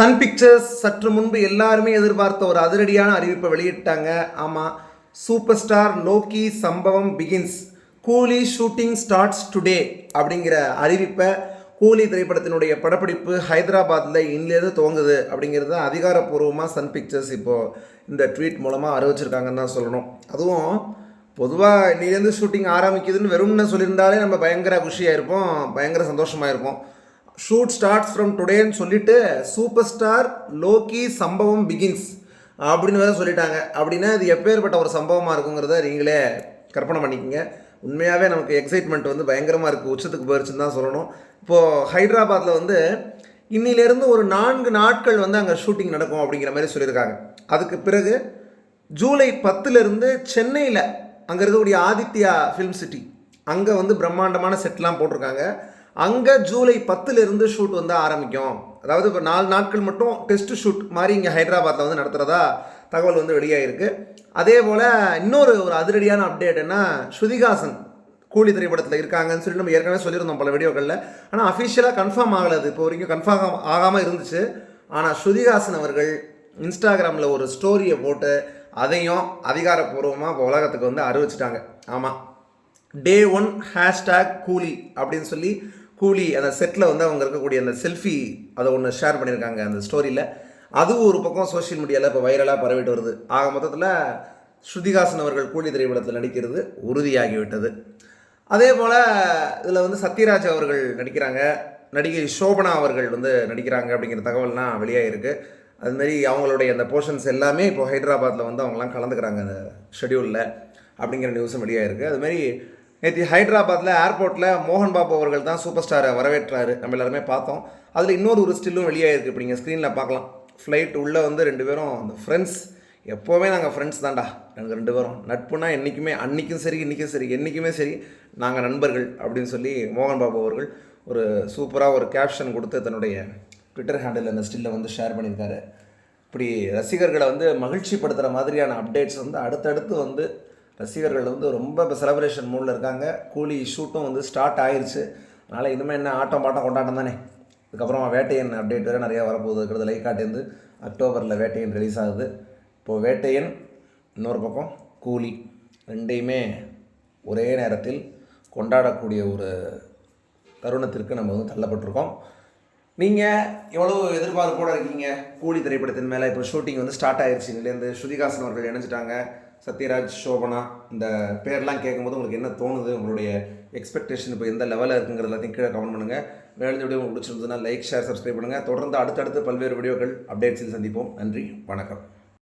Sun pictures சற்று முன்பு எல்லாருமே எதிர்பார்த்த ஒரு அதிரடியான அறிவிப்பை வெளியிட்டாங்க. ஆமாம் சூப்பர் ஸ்டார் லோக்கி சம்பவம் begins Coolie shooting starts today அப்படிங்கிற அறிவிப்பை கூலி திரைப்படத்தினுடைய படப்பிடிப்பு ஹைதராபாத்தில் இன்னிலேருந்து துவங்குது அப்படிங்கிறது தான் அதிகாரப்பூர்வமாக சன் பிக்சர்ஸ் இப்போது இந்த ட்வீட் மூலமாக அறிவிச்சிருக்காங்கன்னு தான் சொல்லணும். அதுவும் பொதுவாக இன்னிலேருந்து ஷூட்டிங் ஆரம்பிக்குதுன்னு வெறும்னு சொல்லியிருந்தாலே நம்ம பயங்கர குஷியாக இருப்போம் பயங்கர சந்தோஷமாக இருப்போம். ஷூட் ஸ்டார்ட்ஸ் ஃப்ரம் டுடேன்னு சொல்லிட்டு சூப்பர் ஸ்டார் லோக்கி சம்பவம் பிகின்ஸ் அப்படின்னு வேற சொல்லிட்டாங்க. அப்படின்னா இது எப்பேற்பட்ட ஒரு சம்பவமாக இருக்குங்கிறத நீங்களே கற்பனை பண்ணிக்கோங்க. உண்மையாகவே நமக்கு எக்ஸைட்மெண்ட் வந்து பயங்கரமாக இருக்குது உச்சத்துக்கு போயிருச்சுன்னு தான் சொல்லணும். இப்போது ஹைதராபாத்தில் வந்து இன்னிலேருந்து ஒரு நான்கு நாட்கள் வந்து அங்கே ஷூட்டிங் நடக்கும் அப்படிங்கிற மாதிரி சொல்லியிருக்காங்க. அதுக்கு பிறகு ஜூலை பத்துலேருந்து சென்னையில் அங்கே இருக்கக்கூடிய ஆதித்யா ஃபிலிம் சிட்டி அங்கே வந்து பிரம்மாண்டமான செட்லாம் போட்டிருக்காங்க. அங்கே ஜூலை பத்துலேருந்து ஷூட் வந்து ஆரம்பிக்கும். அதாவது இப்போ நாலு நாட்கள் மட்டும் டெஸ்ட் ஷூட் மாதிரி இங்கே ஹைதராபாத்தில் வந்து நடத்துகிறதா தகவல் வந்து வெளியாகிருக்கு அதே போல் இன்னொரு ஒரு அதிரடியான அப்டேட் என்ன? ஸ்ருதிகாசன் கூலி திரைப்படத்தில் இருக்காங்கன்னு சொல்லி நம்ம ஏற்கனவே சொல்லியிருந்தோம் பல வீடியோக்களில். ஆனால் அஃபிஷியலாக கன்ஃபார்ம் ஆகலை. அது இப்போ வரைக்கும் கன்ஃபார்ம் ஆகாமல் இருந்துச்சு. ஆனால் ஸ்ருதிகாசன் அவர்கள் இன்ஸ்டாகிராமில் ஒரு ஸ்டோரியை போட்டு அதையும் அதிகாரப்பூர்வமாக இப்போ உலகத்துக்கு வந்து அறிவிச்சிட்டாங்க. ஆமாம் டே ஒன் ஹேஷ்டேக் கூலி அப்படின்னு சொல்லி கூலி அந்த செட்டில் வந்து அவங்க இருக்கக்கூடிய அந்த செல்ஃபி அதை ஒன்று ஷேர் பண்ணியிருக்காங்க அந்த ஸ்டோரியில் அதுவும் ஒரு பக்கம் சோஷியல் மீடியாவில் இப்போ வைரலாக பரவிட்டு வருது. ஆக மொத்தத்தில் ஸ்ருதிகாசன் அவர்கள் கூலி திரைப்படத்தில் நடிக்கிறது உறுதியாகிவிட்டது. அதே போல் இதில் வந்து சத்யராஜ் அவர்கள் நடிக்கிறாங்க. நடிகை சோபனா அவர்கள் வந்து நடிக்கிறாங்க அப்படிங்கிற தகவல்லாம் வெளியாகிருக்கு அதுமாரி அவங்களுடைய அந்த போர்ஷன்ஸ் எல்லாமே இப்போ ஹைதராபாத்தில் வந்து அவங்களாம் கலந்துக்கிறாங்க அந்த ஷெடியூலில் அப்படிங்கிற நியூஸும் வெளியாகிருக்கு அதுமாரி நேற்று ஹைதராபாத்தில் ஏர்போர்ட்டில் மோகன் பாபு அவர்கள் தான் சூப்பர் ஸ்டாரை வரவேற்றாரு. நம்ம எல்லாருமே பார்த்தோம். அதில் இன்னொரு ஒரு ஸ்டில்லும் வெளியாகிருக்கு இப்போ நீங்கள் ஸ்க்ரீனில் பார்க்கலாம். ஃப்ளைட் உள்ளே வந்து ரெண்டு பேரும் அந்த ஃப்ரெண்ட்ஸ் எப்போவுமே நாங்கள் ஃப்ரெண்ட்ஸ் தான்டா. நாங்கள் ரெண்டு பேரும். நட்புனா என்றைக்குமே அன்றைக்கும் சரி இன்றைக்கும் சரி என்றைக்குமே சரி நாங்கள் நண்பர்கள் அப்படின்னு சொல்லி மோகன் பாபு அவர்கள் ஒரு சூப்பராக ஒரு கேப்ஷன் கொடுத்து தன்னுடைய ட்விட்டர் ஹேண்டில் அந்த ஸ்டில்லை வந்து ஷேர் பண்ணியிருக்காரு. இப்படி ரசிகர்களை வந்து மகிழ்ச்சிப்படுத்துகிற மாதிரியான அப்டேட்ஸ் வந்து அடுத்தடுத்து வந்து ரசிகர்கள் வந்து ரொம்ப இப்போ செலப்ரேஷன் மூடில் இருக்காங்க. கூலி ஷூட்டும் வந்து ஸ்டார்ட் ஆயிடுச்சு அதனால் இனிமேல் என்ன ஆட்டம் பாட்டம் கொண்டாட்டம் தானே? இதுக்கப்புறம் வேட்டையன் அப்டேட் வேறு நிறையா வரப்போகுது. இருக்கிறது லைக்காட்டேருந்து அக்டோபரில் வேட்டையன் ரிலீஸ் ஆகுது. இப்போது வேட்டையன் இன்னொரு பக்கம் கூலி ரெண்டையுமே ஒரே நேரத்தில் கொண்டாடக்கூடிய ஒரு தருணத்திற்கு நம்ம வந்து தள்ளப்பட்டிருக்கோம். நீங்கள் எவ்வளோ எதிர்பார்ப்போடு இருக்கீங்க? கூலி திரைப்படத்தின் மேலே இப்போ ஷூட்டிங் வந்து ஸ்டார்ட் ஆயிடுச்சு இதுலேருந்து ஸ்ருதிகாசன் அவர்கள் இணைஞ்சிட்டாங்க. சத்யராஜ் சோபனா இந்த பேர்லாம் கேட்கும்போது உங்களுக்கு என்ன தோணுது? உங்களுடைய எக்ஸ்பெக்டேஷன் இப்போ எந்த லெவலில் இருக்குங்கிறது எல்லாத்தையும் கீழே கமெண்ட் பண்ணுங்கள் வேலை வீடியோ உங்களுக்கு பிடிச்சிருந்ததுன்னா லைக் ஷேர் சப்ஸ்கிரைப் பண்ணுங்கள் தொடர்ந்து அடுத்தடுத்து பல்வேறு வீடியோக்கள் அப்டேட்ஸில் சந்திப்போம். நன்றி வணக்கம்.